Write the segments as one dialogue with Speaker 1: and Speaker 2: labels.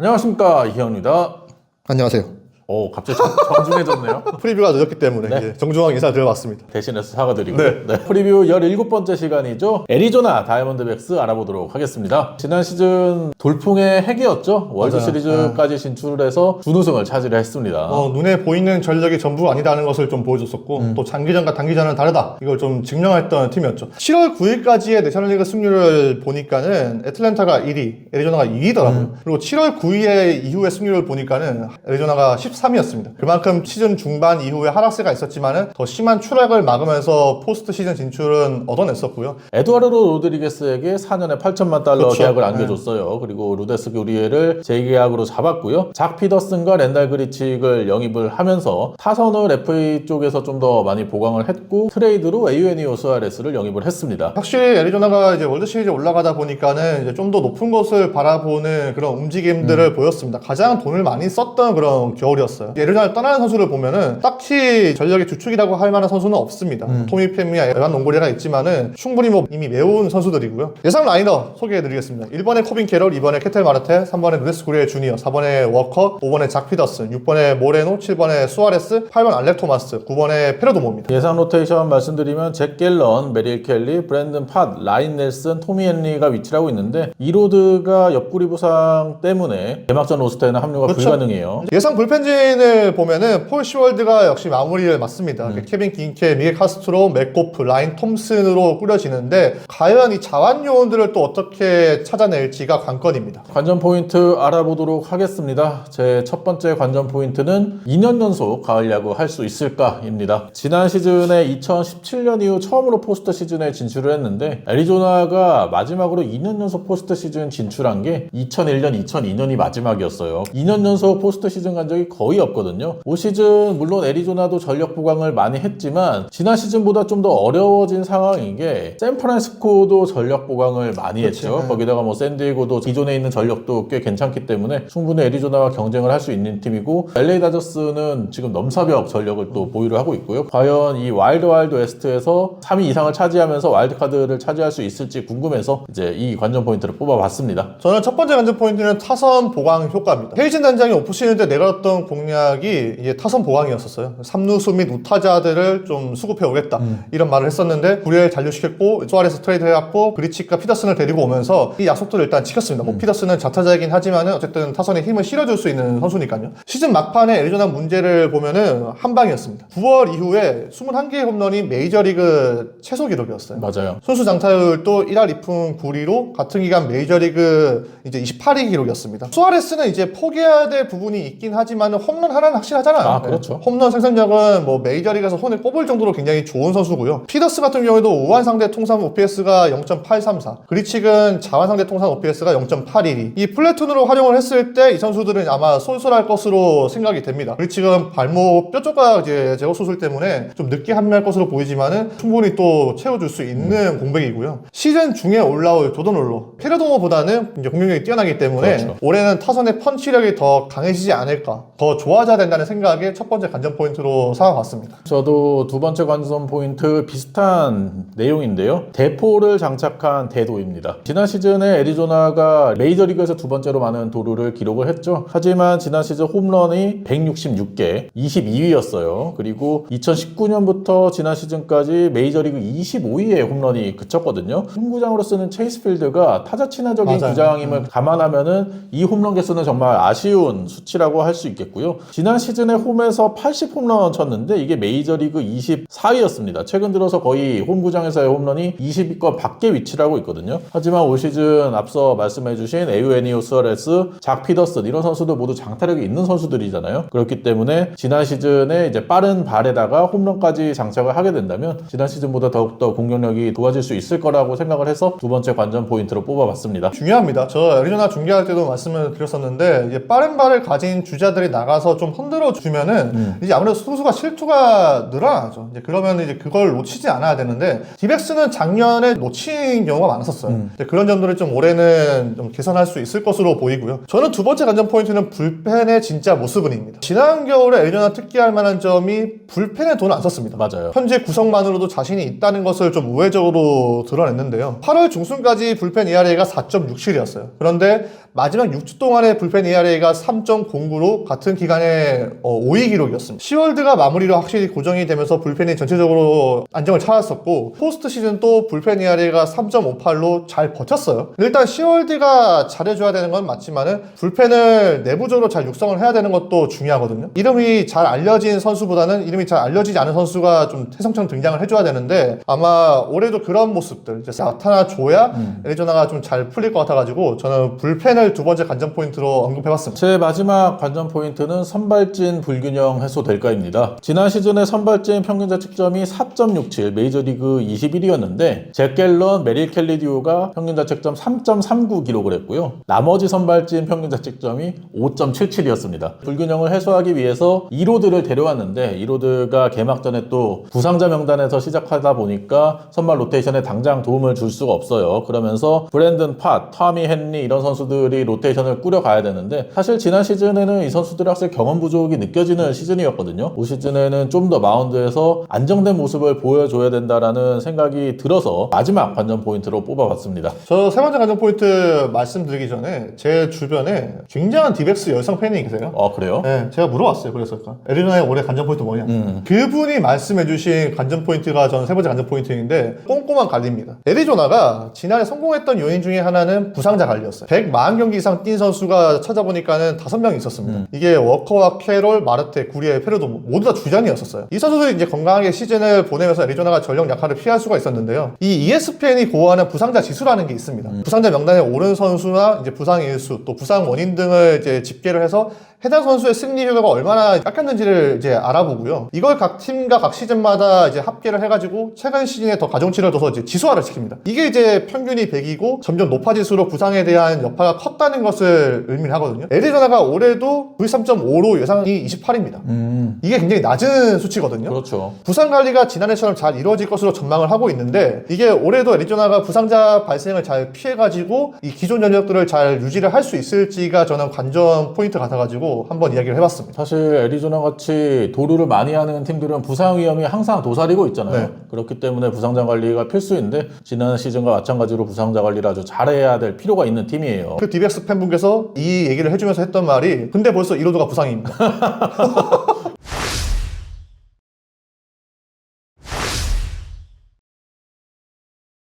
Speaker 1: 안녕하십니까 이현입니다.
Speaker 2: 안녕하세요.
Speaker 1: 오 갑자기 정, 정중해졌네요.
Speaker 2: 프리뷰가 늦었기 때문에
Speaker 1: 네.
Speaker 2: 이제 정중하게 인사 드려봤습니다.
Speaker 1: 대신해서 사과드리고
Speaker 2: 네.
Speaker 1: 네. 프리뷰 17번째 시간이죠. 애리조나 다이아몬드백스 알아보도록 하겠습니다. 지난 시즌 돌풍의 핵이었죠. 월드
Speaker 2: 맞아요.
Speaker 1: 시리즈까지 진출해서 준우승을 차지를 했습니다.
Speaker 2: 어, 눈에 보이는 전력이 전부 아니다는 것을 좀 보여줬었고 또 장기전과 단기전은 다르다 이걸 좀 증명했던 팀이었죠. 7월 9일까지의 내셔널리그 승률을 보니까는 애틀랜타가 1위, 애리조나가 2위더라고요. 그리고 7월 9일 이후의 승률을 보니까는 애리조나가 13 위였습니다. 그만큼 시즌 중반 이후에 하락세가 있었지만은 더 심한 추락을 막으면서 포스트 시즌 진출은 얻어냈었고요.
Speaker 1: 에두아르로 로드리게스에게 4년에 8천만 달러
Speaker 2: 그렇죠.
Speaker 1: 계약을 안겨줬어요. 그리고 루데스 교리에를 재계약으로 잡았고요. 작 피더슨과 렌달 그리치를 영입을 하면서 타선을 FA 쪽에서 좀 더 많이 보강을 했고 트레이드로 에유에니오 수아레스를 영입을 했습니다.
Speaker 2: 확실히 애리조나가 이제 월드 시리즈 올라가다 보니까는 이제 좀 더 높은 것을 바라보는 그런 움직임들을 보였습니다. 가장 돈을 많이 썼던 그런 겨울이었 어요. 애리조나를 떠나는 선수를 보면은 딱히 전력의 주축이라고 할 만한 선수는 없습니다. 토미 팸이야 에반 롱고리가 있지만은 충분히 뭐 이미 매운 선수들이고요. 예상 라이너 소개해드리겠습니다. 1번에 코빈 캐럴, 2번에 케텔 마르테, 3번에 루데스 구리에 주니어, 4번에 워커, 5번에 작 피더슨, 6번에 모레노, 7번에 수아레스, 8번 알렉 토마스, 9번에 페르도모입니다.
Speaker 1: 예상 로테이션 말씀드리면 잭 갤런, 메릴 켈리, 브랜든 팟, 라인 넬슨, 토미 헨리가 위치를 하고 있는데 이로드가 옆구리 부상 때문에 개막전 로스터에는 합류가
Speaker 2: 그렇죠.
Speaker 1: 불가능해요.
Speaker 2: 예상 불펜진 을 보면은 폴 시월드가 역시 마무리를 맡습니다.
Speaker 1: 음.
Speaker 2: 케빈 긴케, 미겔 카스트로, 맥고프, 라인 톰슨으로 꾸려지는데 과연 이 자완 요원들을 또 어떻게 찾아낼지가 관건입니다.
Speaker 1: 관전 포인트 알아보도록 하겠습니다. 제 첫 번째 관전 포인트는 2년 연속 가을 야구 할 수 있을까입니다. 지난 시즌에 2017년 이후 처음으로 포스트 시즌에 진출을 했는데 애리조나가 마지막으로 2년 연속 포스트 시즌 진출한 게 2001년, 2002년이 마지막이었어요. 2년 연속 포스트 시즌 간 적이 거의 없거든요. 올 시즌 물론 애리조나도 전력 보강을 많이 했지만 지난 시즌보다 좀 더 어려워진 상황인 게 샌프란시스코도 전력 보강을 많이 했죠. 거기다가 뭐 샌디에고도 기존에 있는 전력도 꽤 괜찮기 때문에 충분히 애리조나와 경쟁을 할 수 있는 팀이고 LA 다저스는 지금 넘사벽 전력을 또 보유를 하고 있고요. 과연 이 와일드 와일드 웨스트에서 3위 이상을 차지하면서 와일드카드를 차지할 수 있을지 궁금해서 이제 이 관전 포인트를 뽑아봤습니다.
Speaker 2: 저는 첫 번째 관전 포인트는 타선 보강 효과입니다. 헤이진 단장이 오프시즌 때 내걸었던 공 약이 이게 타선 보강이었었어요. 삼루수 및 우타자들을 좀 수급해 오겠다 이런 말을 했었는데 구리에 잔류시켰고 수아레스 트레이드 해갖고 그리치과 피더슨을 데리고 오면서 이 약속들을 일단 지켰습니다. 뭐 피더슨은 자타자이긴 하지만은 어쨌든 타선에 힘을 실어줄 수 있는 선수니까요. 시즌 막판에 애리조나 문제를 보면은 한 방이었습니다. 9월 이후에 21개의 홈런이 메이저리그 최소 기록이었어요.
Speaker 1: 맞아요.
Speaker 2: 선수 장타율도 1할 2푼 9리로 같은 기간 메이저리그 이제 28위 기록이었습니다. 수아레스는 이제 포기해야 될 부분이 있긴 하지만 홈런 하나는 확실하잖아요.
Speaker 1: 아, 그렇죠.
Speaker 2: 네. 홈런 생산력은 뭐 메이저리그에서 손에 꼽을 정도로 굉장히 좋은 선수고요. 피더스 같은 경우에도 우한 상대 통산 OPS가 0.834, 그리치근 자완 상대 통산 OPS가 0.812. 이 플래툰으로 활용을 했을 때 이 선수들은 아마 쏠쏠할 것으로 생각이 됩니다. 그리치근 발목 뼈 조각 이제 제거 수술 때문에 좀 늦게 합류할 것으로 보이지만은 충분히 또 채워줄 수 있는 공백이고요. 시즌 중에 올라올 조던 롤러 페르도모보다는 이제 공격력이 뛰어나기 때문에
Speaker 1: 그렇죠.
Speaker 2: 올해는 타선의 펀치력이 더 강해지지 않을까, 더 좋아져야 된다는 생각에 첫 번째 관전 포인트로 삼아봤습니다.
Speaker 1: 저도 두 번째 관전 포인트 비슷한 내용인데요. 대포를 장착한 대도입니다. 지난 시즌에 애리조나가 메이저리그에서 두 번째로 많은 도루를 기록을 했죠. 하지만 지난 시즌 홈런이 166개, 22위였어요. 그리고 2019년부터 지난 시즌까지 메이저리그 25위에 홈런이 그쳤거든요. 홈구장으로 쓰는 체이스필드가 타자 친화적인
Speaker 2: 맞아요.
Speaker 1: 구장임을 감안하면은 이 홈런 개수는 정말 아쉬운 수치라고 할 수 있겠고 요. 지난 시즌에 홈에서 80 홈런 쳤는데 이게 메이저리그 24위였습니다. 최근 들어서 거의 홈구장에서의 홈런이 20위권 밖에 위치를 하고 있거든요. 하지만 올 시즌 앞서 말씀해주신 에우에니오 수아레스, 작 피더슨 이런 선수들 모두 장타력이 있는 선수들이잖아요. 그렇기 때문에 지난 시즌에 이제 빠른 발에다가 홈런까지 장착을 하게 된다면 지난 시즌보다 더욱더 공격력이 좋아질 수 있을 거라고 생각을 해서 두 번째 관전 포인트로 뽑아봤습니다.
Speaker 2: 중요합니다. 저 애리조나 중계할 때도 말씀을 드렸었는데 이제 빠른 발을 가진 주자들이 나갈 나가서 좀 흔들어 주면은
Speaker 1: 음.
Speaker 2: 이제 아무래도 수수가 실투가 늘어나죠. 이제 그러면 이제 그걸 놓치지 않아야 되는데 디백스는 작년에 놓친 경우가 많았었어요.
Speaker 1: 음.
Speaker 2: 그런 점들을 좀 올해는 좀 개선할 수 있을 것으로 보이고요. 저는 두 번째 관전 포인트는 불펜의 진짜 모습은입니다. 지난 겨울에 애리조나 특기할 만한 점이 불펜에 돈을 안 썼습니다.
Speaker 1: 맞아요.
Speaker 2: 현재 구성만으로도 자신이 있다는 것을 좀 우회적으로 드러냈는데요. 8월 중순까지 불펜 ERA가 4.67이었어요. 그런데 마지막 6주 동안의 불펜 ERA가 3.09로 같은 기간에 5위 기록이었습니다. 시월드가 마무리로 확실히 고정이 되면서 불펜이 전체적으로 안정을 찾았었고 포스트 시즌 또 불펜 ERA가 3.58로 잘 버텼어요. 일단 시월드가 잘해줘야 되는 건 맞지만은 불펜을 내부적으로 잘 육성을 해야 되는 것도 중요하거든요. 이름이 잘 알려진 선수보다는 이름이 잘 알려지지 않은 선수가 좀 태성처럼 등장을 해줘야 되는데 아마 올해도 그런 모습들 나타나 줘야 애리조나가 좀 잘 풀릴 것 같아가지고 저는 불펜을 두 번째 관전 포인트로 언급해봤습니다.
Speaker 1: 제 마지막 관전 포인트는 선발진 불균형 해소 될까입니다. 지난 시즌에 선발진 평균 자책점이 4.67 메이저리그 21위였는데 잭 갤런, 메릴 켈리 듀오가 평균 자책점 3.39 기록을 했고요. 나머지 선발진 평균 자책점이 5.77이었습니다. 불균형을 해소하기 위해서 이로드를 데려왔는데 이로드가 개막전에 또 부상자 명단에서 시작하다 보니까 선발 로테이션에 당장 도움을 줄 수가 없어요. 그러면서 브랜든 팟, 타미 헨리 이런 선수들 이 로테이션을 꾸려가야 되는데 사실 지난 시즌에는 이 선수들이 확실히 경험 부족이 느껴지는 시즌이었거든요. 올 시즌에는 좀 더 마운드에서 안정된 모습을 보여줘야 된다라는 생각이 들어서 마지막 관전 포인트로 뽑아봤습니다.
Speaker 2: 저 세 번째 관전 포인트 말씀드리기 전에 제 주변에 굉장한 디백스 열성 팬이 계세요.
Speaker 1: 아 그래요?
Speaker 2: 네, 제가 물어봤어요. 그래서 애리조나의 올해 관전 포인트 뭐냐?
Speaker 1: 음.
Speaker 2: 그분이 말씀해주신 관전 포인트가 저는 세 번째 관전 포인트인데 꼼꼼한 관리입니다. 애리조나가 지난해 성공했던 요인 중에 하나는 부상자 관리였어요. 140 경기 이상 뛴 선수가 찾아보니까는 다섯 명 있었습니다. 이게 워커와 캐롤, 마르테, 구리에, 페르도 모두 다 주전이었었어요. 이 선수들이 이제 건강하게 시즌을 보내면서 애리조나가 전력 약화를 피할 수가 있었는데요. 이 ESPN이 고하는 부상자 지수라는 게 있습니다. 부상자 명단에 오른 선수나 이제 부상 일수, 또 부상 원인 등을 이제 집계를 해서 해당 선수의 승리율가 얼마나 깎였는지를 이제 알아보고요. 이걸 각 팀과 각 시즌마다 이제 합계를 해가지고 최근 시즌에 더 가중치를 둬서 이제 지수화를 시킵니다. 이게 이제 평균이 100이고 점점 높아질수록 부상에 대한 여파가 컸다는 것을 의미를 하거든요. 애리조나가 올해도 V3.5로 예상이 28입니다.
Speaker 1: 음
Speaker 2: 이게 굉장히 낮은 수치거든요.
Speaker 1: 그렇죠.
Speaker 2: 부상 관리가 지난해처럼 잘 이루어질 것으로 전망을 하고 있는데 이게 올해도 애리조나가 부상자 발생을 잘 피해가지고 이 기존 전력들을 잘 유지를 할 수 있을지가 저는 관전 포인트 같아가지고 한번 이야기를 해봤습니다.
Speaker 1: 사실 애리조나 같이 도루를 많이 하는 팀들은 부상 위험이 항상 도사리고 있잖아요.
Speaker 2: 네.
Speaker 1: 그렇기 때문에 부상자 관리가 필수인데 지난 시즌과 마찬가지로 부상자 관리를 아주 잘해야 될 필요가 있는 팀이에요.
Speaker 2: 그 디백스 팬분께서 이 얘기를 해주면서 했던 말이 근데 벌써 이로도가 부상입니다.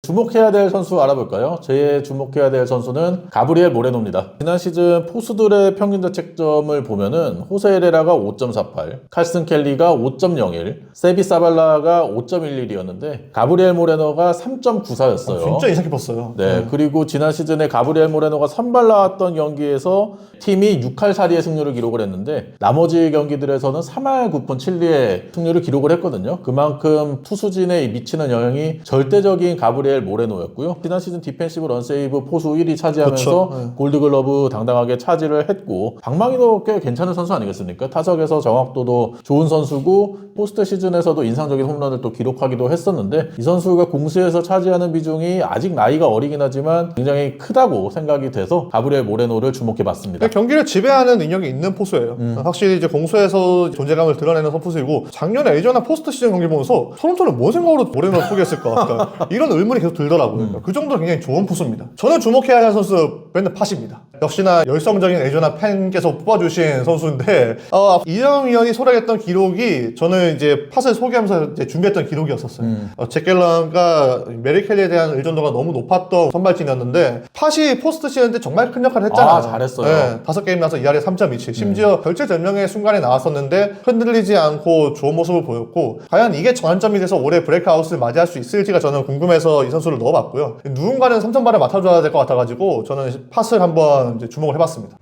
Speaker 1: 주목해야 될 선수 알아볼까요? 제 주목해야 될 선수는 가브리엘 모레노입니다. 지난 시즌 포수들의 평균 자책점을 보면은 호세 에레라가 5.48, 칼슨 켈리가 5.01, 세비 사발라가 5.11이었는데 가브리엘 모레노가 3.94였어요.
Speaker 2: 진짜 인상 깊었어요.
Speaker 1: 네, 그리고 지난 시즌에 가브리엘 모레노가 선발 나왔던 경기에서 팀이 6할 4리의 승률을 기록을 했는데 나머지 경기들에서는 3할 9푼 7리의 승률을 기록을 했거든요. 그만큼 투수진에 미치는 영향이 절대적인 가브리엘 모레노였고요. 지난 시즌 디펜시브 런세이브 포수 1위 차지하면서.
Speaker 2: 네.
Speaker 1: 골드글러브 당당하게 차지를 했고 방망이도 꽤 괜찮은 선수 아니겠습니까? 타석에서 정확도도 좋은 선수고 포스트 시즌에서도 인상적인 홈런을 또 기록하기도 했었는데 이 선수가 공수에서 차지하는 비중이 아직 나이가 어리긴 하지만 굉장히 크다고 생각이 돼서 가브리엘 모레노를 주목해봤습니다.
Speaker 2: 근데 경기를 지배하는 능력이 있는 포수예요.
Speaker 1: 음.
Speaker 2: 확실히 이제 공수에서 존재감을 드러내는 선포수이고 작년에 애리조나 포스트 시즌 경기 보면서 토론토는 뭔 생각으로 모레노를 포기했을까? 그러니까 이런 의문이 계속 들더라고요.
Speaker 1: 음.
Speaker 2: 그 정도로 굉장히 좋은 포수입니다. 저는 주목해야 할 선수 밴드 팟입니다. 역시나 열성적인 애리조나 팬께서 뽑아주신 선수인데 어, 이영 위원이 소개했던 기록이 저는 이제 팟을 소개하면서 이제 준비했던 기록이었었어요.
Speaker 1: 음.
Speaker 2: 어, 잭 갤런과 메리 켈리에 대한 의존도가 너무 높았던 선발진이었는데 팟이 포스트 시즌 때 정말 큰 역할을 했잖아요.
Speaker 1: 아, 잘했어요.
Speaker 2: 네, 다섯 게임 나서 2할에 3.27. 심지어 결체전명의 순간에 나왔었는데 흔들리지 않고 좋은 모습을 보였고 과연 이게 전환점이 돼서 올해 브레이크아웃을 맞이할 수 있을지가 저는 궁금해서 이 선수를 넣어봤고요. 누군가는 3점발을 맡아줘야 될 것 같아가지고 저는 팟을 한번 주목을 해봤습니다.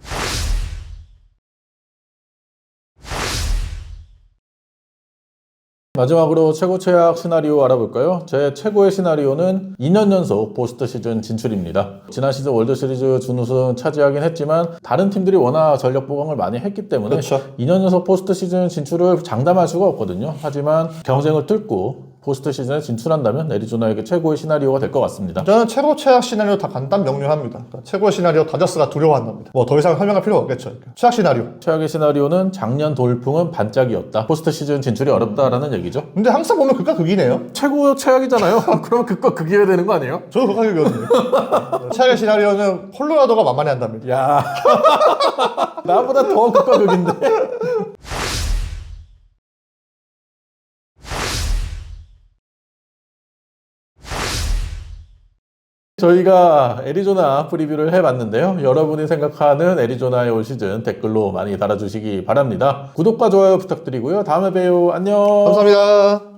Speaker 1: 마지막으로 최고 최악 시나리오 알아볼까요? 제 최고의 시나리오는 2년 연속 포스트 시즌 진출입니다. 지난 시즌 월드 시리즈 준우승 차지하긴 했지만 다른 팀들이 워낙 전력 보강을 많이 했기 때문에
Speaker 2: 그렇죠.
Speaker 1: 2년 연속 포스트 시즌 진출을 장담할 수가 없거든요. 하지만 경쟁을 뚫고 포스트 시즌에 진출한다면 애리조나에게 최고의 시나리오가 될 것 같습니다.
Speaker 2: 저는 최고 최악 시나리오 다 간단 명료합니다. 그러니까 최고의 시나리오 다저스가 두려워한답니다. 뭐 더 이상 설명할 필요가 없겠죠. 그러니까. 최악 시나리오.
Speaker 1: 최악의 시나리오는 작년 돌풍은 반짝이었다. 포스트 시즌 진출이 어렵다라는 얘기죠.
Speaker 2: 근데 항상 보면 극과 극이네요.
Speaker 1: 최고 최악이잖아요. 그럼 극과 극이어야 되는 거 아니에요?
Speaker 2: 저도 극과 극이거든요. 최악의 시나리오는 콜로라도가 만만히 한답니다.
Speaker 1: 야 나보다 더 극과 극인데. 저희가 애리조나 프리뷰를 해봤는데요. 여러분이 생각하는 애리조나의 올 시즌 댓글로 많이 달아주시기 바랍니다. 구독과 좋아요 부탁드리고요. 다음에 봬요. 안녕.
Speaker 2: 감사합니다.